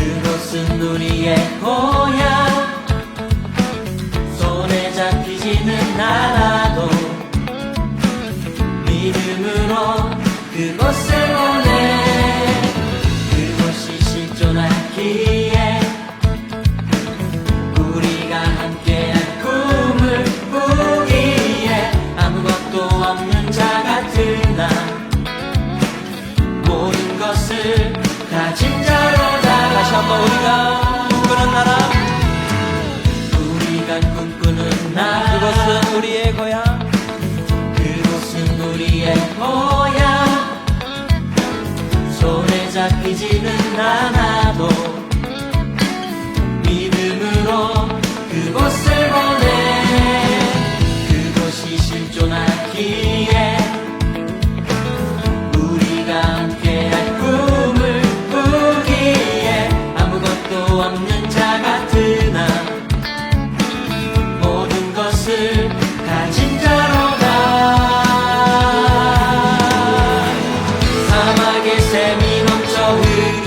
그것은 우리의 고향. 손에 잡히지는 않아도 믿음으로 그것을 원해. 그것이 실존하기에 우리가 함께한 꿈을 꾸기에 아무것도 없는 자 같은 나. 모든 것을 가진 자 우리가 꿈꾸는 나라. 우리가 꿈꾸는 나라 그것은 우리의 고향. 그것은 우리의 고향. 손에 잡히지는 않아도 믿음으로 그곳을 보내. 그것이 실존하기에 shall be.